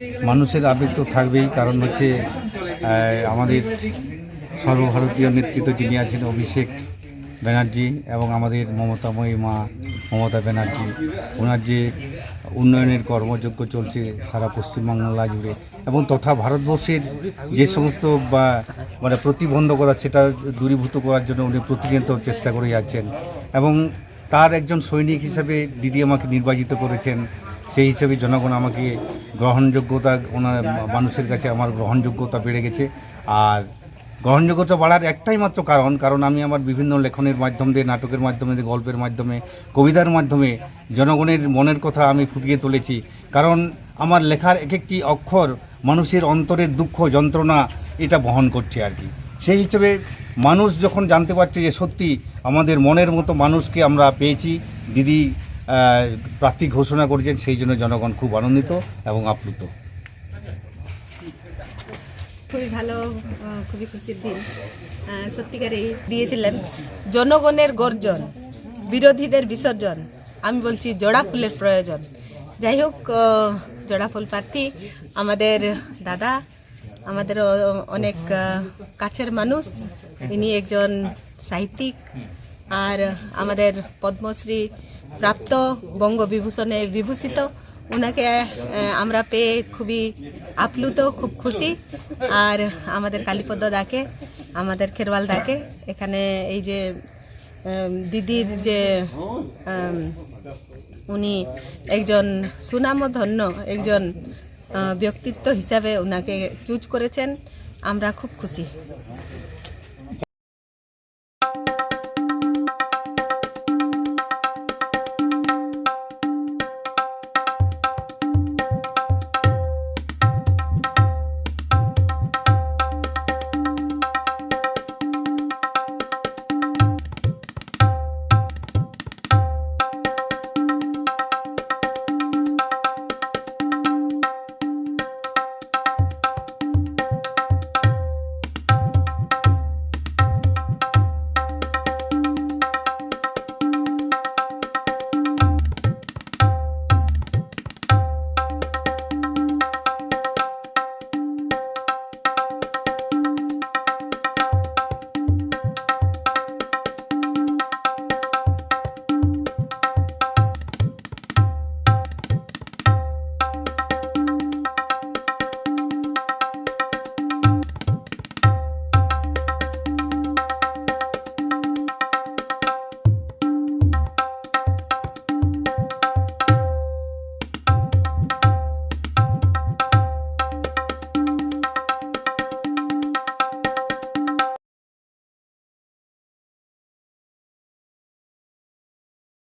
মানুষের আবেগ তো থাকবেই, কারণ হচ্ছে আমাদের সর্বভারতীয় নেতৃত্ব যিনি আছেন অভিষেক ব্যানার্জি এবং আমাদের মমতাময়ী মা মমতা ব্যানার্জি, ওনার যে উন্নয়নের কর্মযজ্ঞ চলছে সারা পশ্চিমবাংলা জুড়ে এবং তথা ভারতবর্ষের যে সমস্ত বা মানে প্রতিবন্ধকতা সেটা দূরীভূত করার জন্য উনি প্রতিনিয়ত চেষ্টা করে যাচ্ছেন এবং তার একজন সৈনিক হিসেবে দিদি আমাকে নির্বাচিত করেছেন। সেই হিসেবে জনগণ আমাকে গ্রহণযোগ্যতা ওনার মানুষের কাছে আমার গ্রহণযোগ্যতা বেড়ে গেছে। আর গ্রহণযোগ্যতা বাড়ার একটাই মাত্র কারণ কারণ আমি আমার বিভিন্ন লেখনের মাধ্যম দিয়ে নাটকের মাধ্যমে দিয়ে, গল্পের মাধ্যমে কবিতার মাধ্যমে জনগণের মনের কথা আমি ফুটিয়ে তুলেছি। কারণ আমার লেখার এক একটি অক্ষর মানুষের অন্তরের দুঃখ যন্ত্রণা এটা বহন করছে আর কি। সেই হিসেবে মানুষ যখন জানতে পারছে যে সত্যি আমাদের মনের মতো মানুষকে আমরা পেয়েছি দিদি প্রার্থী ঘোষণা করেছেন, সেই জন্য জনগণ খুব আনন্দিত এবং আপ্লুত। খুবই ভালো খুবই খুশির দিন। সত্যিকারেই দিয়েছিলেন। জনগণের গর্জন, বিরোধীদের বিসর্জন, আমি বলছি জোড়া ফুলের প্রয়োজন। যাই হোক জোড়া ফুল প্রার্থী, আমাদের দাদা আমাদের অনেক কাছের মানুষ। ইনি একজন সাহিত্যিক। আর আমাদের পদ্মশ্রী প্রাপ্ত বঙ্গবিভূষণে বিভূষিত। ওনাকে আমরা পেয়ে খুবই আপ্লুত, খুব খুশি। আর আমাদের কালীপদ দাকে, আমাদের খেরওয়াল দাকে, এখানে এই যে দিদির যে উনি একজন সুনামধন্য একজন ব্যক্তিত্ব হিসাবে ওনাকে চুজ করেছেন। আমরা খুব খুশি।